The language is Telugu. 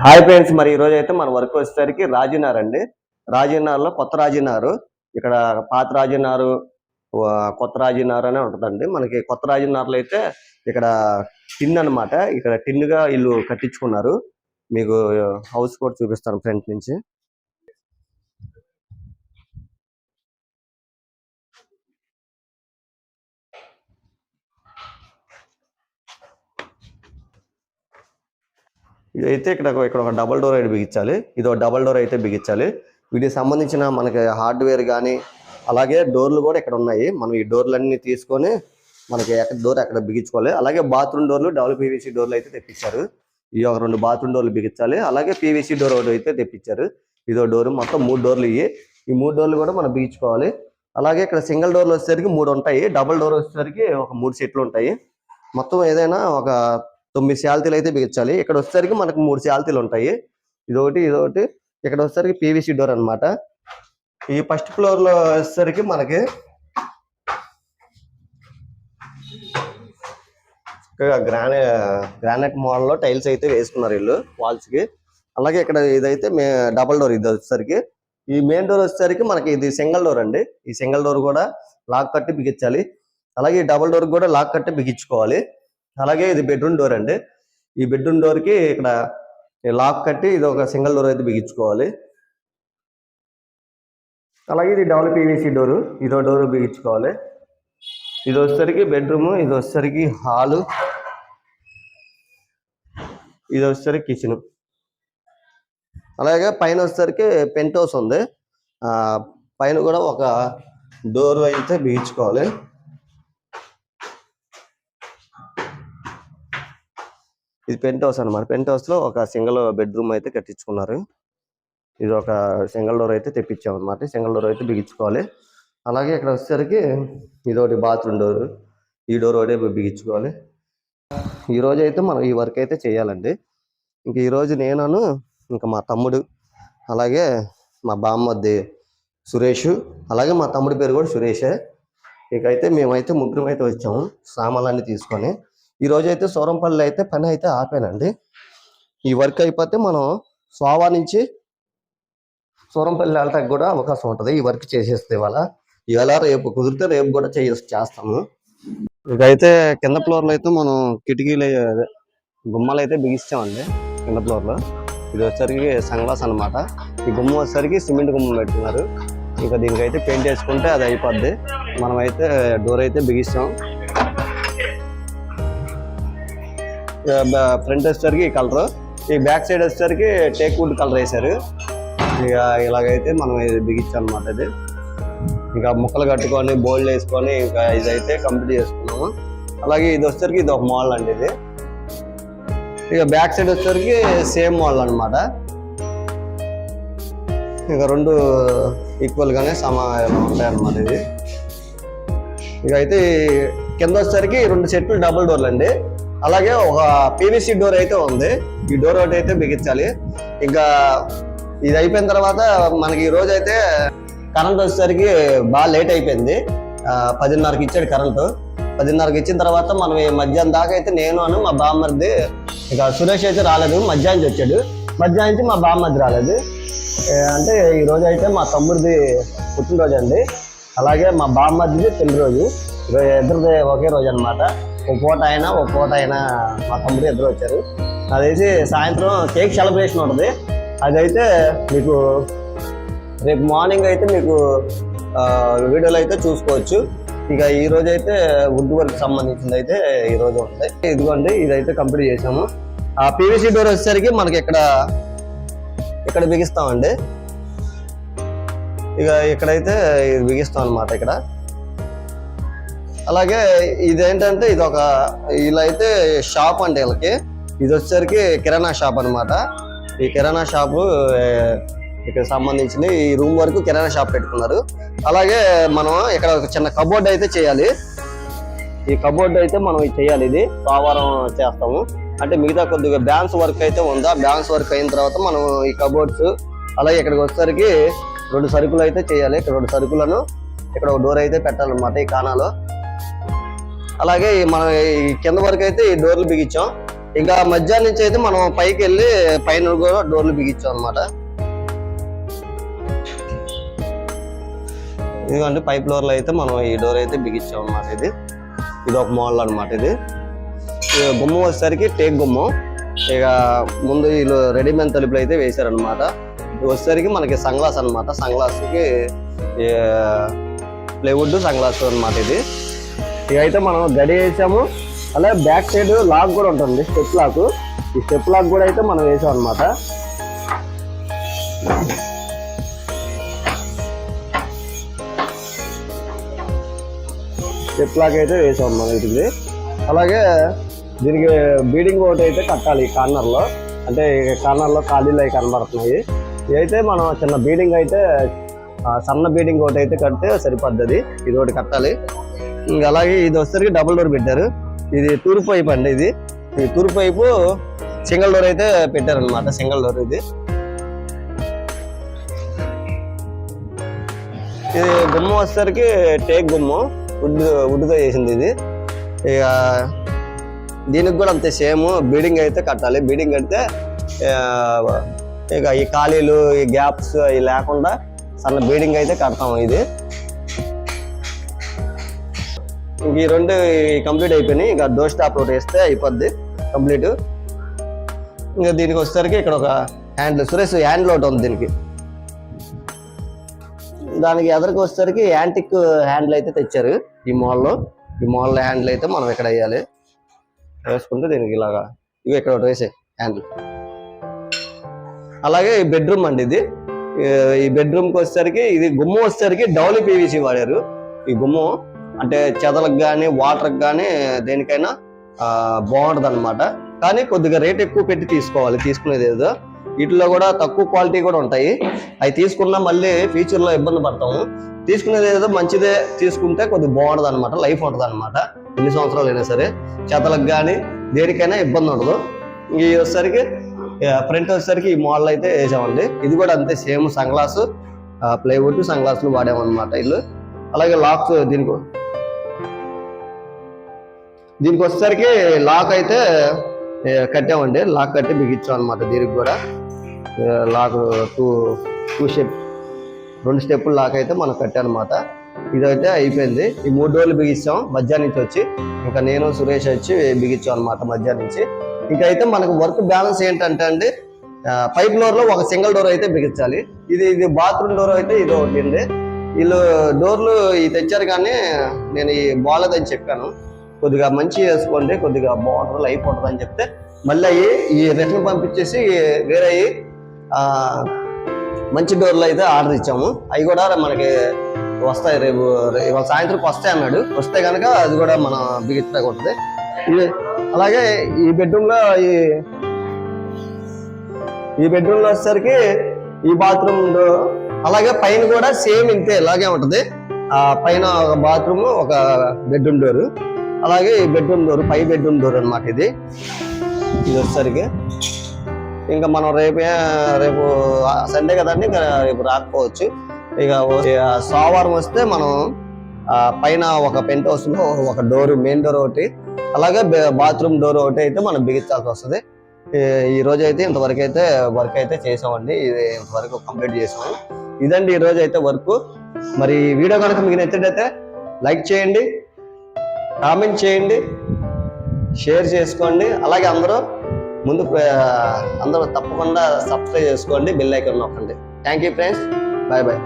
హాయ్ ఫ్రెండ్స్ మరి ఈ రోజు అయితే మన వర్క్ వచ్చేసరికి రాజీనార్ అండి రాజీనార్లో కొత్త రాజీనారు. ఇక్కడ పాత రాజీనారు కొత్త రాజీనారు అనే ఉంటుందండి. మనకి కొత్త రాజీనార్లో అయితే ఇక్కడ టిన్ అన్నమాట. ఇక్కడ టిన్గా ఇల్లు కట్టించుకున్నారు. మీకు హౌస్ కూడా చూపిస్తాను ఫ్రంట్ నుంచి. ఇదైతే ఇక్కడ ఒక- ఇక్కడ ఒక డబల్ డోర్ అయితే బిగించాలి. ఇది ఒక డబల్ డోర్ అయితే బిగించాలి. వీటికి సంబంధించిన మనకి హార్డ్వేర్ కానీ అలాగే డోర్లు కూడా ఇక్కడ ఉన్నాయి. మనం ఈ డోర్లన్నీ తీసుకొని మనకి ఎక్కడ డోర్ ఎక్కడ బిగించుకోవాలి. అలాగే బాత్రూమ్ డోర్లు డబుల్ పీవీసీ డోర్లు అయితే తెప్పించారు. ఈ ఒక రెండు బాత్రూమ్ డోర్లు బిగించాలి. అలాగే పీవీసీ డోర్ ఒకటి అయితే తెప్పించారు. ఇదో డోర్ మొత్తం మూడు డోర్లు ఇవి ఈ మూడు డోర్లు కూడా మనం బిగించుకోవాలి. అలాగే ఇక్కడ సింగిల్ డోర్లు వచ్చేసరికి మూడు ఉంటాయి. డబుల్ డోర్ వచ్చేసరికి ఒక మూడు సెట్లు ఉంటాయి. మొత్తం ఏదైనా ఒక తొమ్మిది శాల్తీలు అయితే బిగించాలి. ఇక్కడ వచ్చేసరికి మనకు మూడు శాల్తీలు ఉంటాయి. ఇదొకటి ఇదొకటి. ఇక్కడ వచ్చేసరికి పీవీసీ డోర్ అన్నమాట. ఈ ఫస్ట్ ఫ్లోర్లో వచ్చేసరికి మనకి గ్రానై గ్రానైట్ మోడల్లో టైల్స్ అయితే వేసుకున్నారు వీళ్ళు వాల్స్కి అలాగే ఇక్కడ ఇదైతే మే డబల్ డోర్ ఇది వచ్చేసరికి. ఈ మెయిన్ డోర్ వచ్చేసరికి మనకి ఇది సింగిల్ డోర్ అండి. ఈ సింగిల్ డోర్ కూడా లాక్ కట్టి బిగించాలి. అలాగే ఈ డబల్ డోర్ కూడా లాక్ కట్టి బిగించుకోవాలి. అలాగే ఇది బెడ్రూమ్ డోర్ అండి. ఈ బెడ్రూమ్ డోర్కి ఇక్కడ లాక్ కట్టి ఇది ఒక సింగిల్ డోర్ అయితే బిగించుకోవాలి. అలాగే ఇది డబుల్ పీవీసీ డోరు ఇదో డోర్ బిగించుకోవాలి. ఇది వచ్చేసరికి బెడ్రూమ్ ఇది వచ్చేసరికి హాలు ఇది వచ్చేసరికి కిచెన్ అలాగే పైన వచ్చేసరికి పెంట్ హౌస్ ఉంది పైన కూడా ఒక డోర్ అయితే బిగించుకోవాలి. ఇది పెంట్ హౌస్ అనమాట పెంట్ హౌస్లో ఒక సింగిల్ బెడ్రూమ్ అయితే కట్టించుకున్నారు. ఇది ఒక సింగిల్ డోర్ అయితే తెప్పించాం అనమాట సింగిల్ డోర్ అయితే బిగించుకోవాలి. అలాగే ఇక్కడ వచ్చేసరికి ఇది ఒకటి బాత్రూమ్ డోర్. ఈ డోర్ ఒకటి బిగించుకోవాలి. ఈరోజు అయితే మనం ఈ వర్క్ అయితే చేయాలండి. ఇంక ఈరోజు నేనను ఇంకా మా తమ్ముడు అలాగే మా బామ్మద్ది సురేష్ అలాగే మా తమ్ముడి పేరు కూడా సురేషే. ఇకైతే మేమైతే ముగ్గురం అయితే వచ్చాము సామాన్లన్నీ తీసుకొని. ఈ రోజు అయితే సూరంపల్లి అయితే పని అయితే ఆపానండి. ఈ వర్క్ అయిపోతే మనం సోవా నుంచి సూరంపల్లి వెళ్ళటానికి కూడా అవకాశం ఉంటుంది. ఈ వర్క్ చేసేస్తే ఇవాళ. ఇవాళ రేపు కుదిరితే రేపు కూడా చేయ చేస్తాము. ఇకైతే కింద ఫ్లోర్లో అయితే మనం కిటికీలు అదే గుమ్మలు అయితే బిగిస్తామండి కింద ఫ్లోర్లో ఇది వచ్చేసరికి సన్గ్లాస్ అన్నమాట. ఈ గుమ్మ వచ్చేసరికి సిమెంట్ గుమ్మ పెట్టుకున్నారు ఇంకా దీనికైతే పెయింట్ వేసుకుంటే అది అయిపోద్ది. మనం అయితే డోర్ అయితే బిగిస్తాం. ఫ్రంట్ వచ్చేసరికి ఈ కలర్ ఈ బ్యాక్ సైడ్ వచ్చేసరికి టేక్ వుడ్ కలర్ వేశారు. ఇక ఇలాగైతే మనం ఇది బిగించాం అనమాట ఇది. ఇంకా ముక్కలు కట్టుకొని బోల్డ్ వేసుకొని ఇంకా ఇదైతే కంప్లీట్ చేసుకున్నాము. అలాగే ఇది వచ్చేసరికి ఇది ఒక మోడల్ అండి ఇది. ఇక బ్యాక్ సైడ్ వచ్చేసరికి సేమ్ మోడల్ అన్నమాట. ఇక రెండు ఈక్వల్ గానే సమా ఉంటాయి అన్నమాట ఇది. ఇక అయితే కింద వచ్చేసరికి రెండు సెట్లు డబుల్ డోర్లు అండి అలాగే ఒక పీవీసీ డోర్ అయితే ఉంది. ఈ డోర్ ఒకటి అయితే బిగించాలి. ఇంకా ఇది అయిపోయిన తర్వాత మనకి ఈ రోజు అయితే కరెంట్ వచ్చేసరికి బాగా లేట్ అయిపోయింది. పదిన్నరకి ఇచ్చాడు కరెంటు పదిన్నరకి ఇచ్చిన తర్వాత మనం ఈ మధ్యాహ్నం దాకా అయితే నేను అను మా బామ్మర్ది ఇక సురేష్ అయితే రాలేదు. మధ్యాహ్నం వచ్చాడు. మధ్యాహ్నం నుంచి మా బామ్మది రాలేదు. అంటే ఈ రోజు అయితే మా తమ్ముడిది పుట్టినరోజు అండి. అలాగే మా బామ్మర్దిది పెళ్ళి రోజు. ఇద్దరిది ఒకే రోజు అనమాట ఒక పూట అయినా ఒక పూట అయినా మా తమ్ముడు ఇద్దరు వచ్చారు. అదైతే సాయంత్రం కేక్ సెలబ్రేషన్ ఉంటుంది. అదైతే మీకు రేపు మార్నింగ్ అయితే మీకు వీడియోలు అయితే చూసుకోవచ్చు. ఇక ఈ రోజు అయితే వుడ్ వర్క్ సంబంధించింది అయితే ఈ రోజు ఉంది ఇదిగోండి ఇదైతే కంప్లీట్ చేసాము ఆ పీవీసీ డోర్ వచ్చేసరికి మనకి ఇక్కడ ఇక్కడ బిగిస్తామండి. ఇక ఇక్కడైతే ఇది బిగిస్తాం అనమాట ఇక్కడ. అలాగే ఇదేంటంటే ఇది ఒక ఇలా అయితే షాప్ అండి వీళ్ళకి. ఇది వచ్చేసరికి కిరాణా షాప్ అన్నమాట. ఈ కిరాణా షాపు ఇక్కడ సంబంధించింది ఈ రూమ్ వరకు కిరాణా షాప్ పెట్టుకున్నారు. అలాగే మనం ఇక్కడ ఒక చిన్న కబోర్డ్ అయితే చేయాలి. ఈ కబోర్డ్ అయితే మనం చేయాలి ఇది సోమవారం చేస్తాము. అంటే మిగతా కొద్దిగా బ్యాన్స్ వర్క్ అయితే ఉందా? బ్యాన్స్ వర్క్ అయిన తర్వాత మనం ఈ కబోర్డ్స్ అలాగే ఇక్కడికి వచ్చేసరికి రెండు సరుకులు అయితే చేయాలి. ఇక్కడ రెండు సరుకులను ఇక్కడ ఒక డోర్ అయితే పెట్టాలన్నమాట ఈ కానాలో. అలాగే మన ఈ కింద వరకు అయితే ఈ డోర్లు బిగించాం. ఇంకా మధ్యాహ్నం నుంచి అయితే మనం పైకి వెళ్ళి పైన కూడా డోర్లు బిగించాం అనమాట ఇదిగోండి పైప్ ఫ్లోర్లో అయితే మనం ఈ డోర్ అయితే బిగించాం అనమాట ఇది. ఇది ఒక మోడల్ అనమాట ఇది. గుమ్మం వచ్చేసరికి టేక్ గుమ్మం. ఇక ముందు వీళ్ళు రెడీమేడ్ తలుపులు అయితే వేశారనమాట వచ్చేసరికి మనకి సన్ గ్లాస్ అనమాట సన్గ్లాస్కి ప్లేవుడ్ సన్గ్లాస్ అనమాట ఇది. ఇవైతే మనం గడి వేసాము. అలాగే బ్యాక్ సైడ్ లాక్ కూడా ఉంటుంది స్టెప్ లాక్ ఈ స్టెప్ లాక్ కూడా అయితే మనం వేసాం అనమాట స్టెప్ లాక్ అయితే వేసాం మనం ఇది అలాగే దీనికి బీడింగ్ ఒకటి అయితే కట్టాలి కార్నర్లో. అంటే కార్నర్లో ఖాళీలు అవి కనబడుతున్నాయి. ఇవైతే మనం చిన్న బీడింగ్ అయితే సన్న బీడింగ్ ఒకటి అయితే కడితే సరిపోద్ది ఇది ఒకటి కట్టాలి. ఇంకా అలాగే ఇది వచ్చేసరికి డబుల్ డోర్ పెట్టారు. ఇది తూర్పు వైపు అండి ఇది. ఈ తూర్పు పైపు సింగిల్ డోర్ అయితే పెట్టారనమాట సింగిల్ డోర్ ఇది. ఇది గుమ్మ వచ్చేసరికి టేక్ గుమ్మ వుడ్ వుడ్తో చేసింది ఇది. ఇక దీనికి కూడా అంతే సేమ్ బీడింగ్ అయితే కట్టాలి. బీడింగ్ కడితే ఇక ఈ ఖాళీలు ఈ గ్యాప్స్ అవి లేకుండా సన్న బీడింగ్ అయితే కడతాము ఇది. ఈ రెండు కంప్లీట్ అయిపోయినాయి. ఇంకా డోర్ స్టాప్ ఒకటి వేస్తే అయిపోద్ది కంప్లీట్. ఇంకా దీనికి వచ్చేసరికి ఇక్కడ ఒక హ్యాండిల్ సురేష్ హ్యాండిల్ ఒకటి ఉంది దీనికి. దానికి ఎదరికి వచ్చేసరికి యాంటిక్ హ్యాండిల్ అయితే తెచ్చారు ఈ మాల్లో. ఈ మాల్ హ్యాండిల్ అయితే మనం ఇక్కడ వేయాలి. వేసుకుంటే దీనికి ఇలాగా. ఇవి ఇక్కడ ఒకటి వేసే హ్యాండిల్. అలాగే ఈ బెడ్రూమ్ అండి ఇది. ఈ- బెడ్రూమ్కి వచ్చేసరికి ఇది గుమ్మ వచ్చేసరికి డౌలీ పీవీసీ వాడారు. ఈ గుమ్మం అంటే చెదలకు కానీ వాటర్కి కానీ దేనికైనా బాగుంటుంది అనమాట కానీ కొద్దిగా రేట్ ఎక్కువ పెట్టి తీసుకోవాలి తీసుకునేది ఏదో. వీటిలో కూడా తక్కువ క్వాలిటీ కూడా ఉంటాయి. అవి తీసుకున్నా మళ్ళీ ఫ్యూచర్లో ఇబ్బంది పడతాము. తీసుకునేది ఏదో మంచిదే తీసుకుంటే కొద్దిగా బాగుంటుంది అనమాట లైఫ్ ఉంటుంది అనమాట ఎన్ని సంవత్సరాలు అయినా సరే. చేతలకు కానీ దేనికైనా ఇబ్బంది ఉండదు. ఈ వచ్చేసరికి ఫ్రంట్ వచ్చేసరికి ఈ మోడల్ అయితే వేసామండి. ఇది కూడా అంతే same sun glass. Plywood sun గ్లాసులు వాడామన్నమాట ఇల్లు. అలాగే లాక్స్ దీనికి దీనికి వచ్చేసరికి లాక్ అయితే కట్టామండి. లాక్ కట్టి బిగించాం అనమాట దీనికి కూడా. లాక్ టూ టూ స్టెప్ రెండు స్టెప్పులు లాక్ అయితే మనం కట్టానమాట ఇదైతే అయిపోయింది. ఈ మూడు రోజులు బిగించాం మధ్యాహ్నం నుంచి వచ్చి ఇంకా నేను సురేష్ వచ్చి బిగించాం అనమాట మధ్యాహ్నం నుంచి. ఇంకా అయితే మనకు వర్క్ బ్యాలెన్స్ ఏంటంటే అండి పైప్ డోర్లో ఒక సింగిల్ డోర్ అయితే బిగించాలి ఇది ఇది బాత్రూమ్ డోర్ అయితే ఇది ఒకటి ఉంది వీళ్ళు డోర్లు ఇది తెచ్చారు కానీ నేను ఈ బాగాలేదని చెప్పాను. కొద్దిగా మంచి వేసుకోండి కొద్దిగా బాగుంటుంది లైఫ్ ఉంటుంది అని చెప్తే మళ్ళీ అవి ఈ రిటర్న్ పంపించేసి వేరే అయ్యి మంచి డోర్లు అయితే ఆర్డర్ ఇచ్చాము. అవి కూడా మనకి వస్తాయి రేపు ఇవాళ సాయంత్రం వస్తాయి అన్నాడు. వస్తే కనుక అది కూడా మనం బిగించడానికి ఉంటుంది. అలాగే ఈ బెడ్రూమ్లో ఈ ఈ బెడ్రూమ్లో వచ్చేసరికి ఈ బాత్రూమ్ అలాగే పైన కూడా సేమ్ ఇంతే ఇలాగే ఉంటుంది. ఆ పైన ఒక బాత్రూమ్ ఒక బెడ్రూమ్ డోరు. అలాగే ఈ బెడ్రూమ్ డోర్ పై బెడ్రూమ్ డోర్ అన్నమాట ఇది. ఇది వచ్చేసరికి. ఇంకా మనం రేపే రేపు సండే కదండి ఇంకా రేపు రాకపోవచ్చు. ఇక సోమవారం వస్తే మనం పైన ఒక పెంట్ హౌస్లో ఒక డోర్ మెయిన్ డోర్ ఒకటి అలాగే బాత్రూమ్ డోర్ ఒకటి అయితే మనం బిగించాల్సి వస్తుంది. ఈ- రోజు అయితే ఇంతవరకు అయితే వర్క్ అయితే చేసామండి. ఇది ఇంతవరకు కంప్లీట్ చేసాము. ఇదండి ఈ రోజు అయితే వర్క్ మరి వీడియో కనుక మీకు నచ్చినట్టయితే లైక్ చేయండి. కామెంట్ చేయండి షేర్ చేసుకోండి అలాగే అందరూ ముందు అందరూ తప్పకుండా సబ్స్క్రైబ్ చేసుకోండి బెల్ ఐకాన్ నొక్కండి. Thank you friends bye bye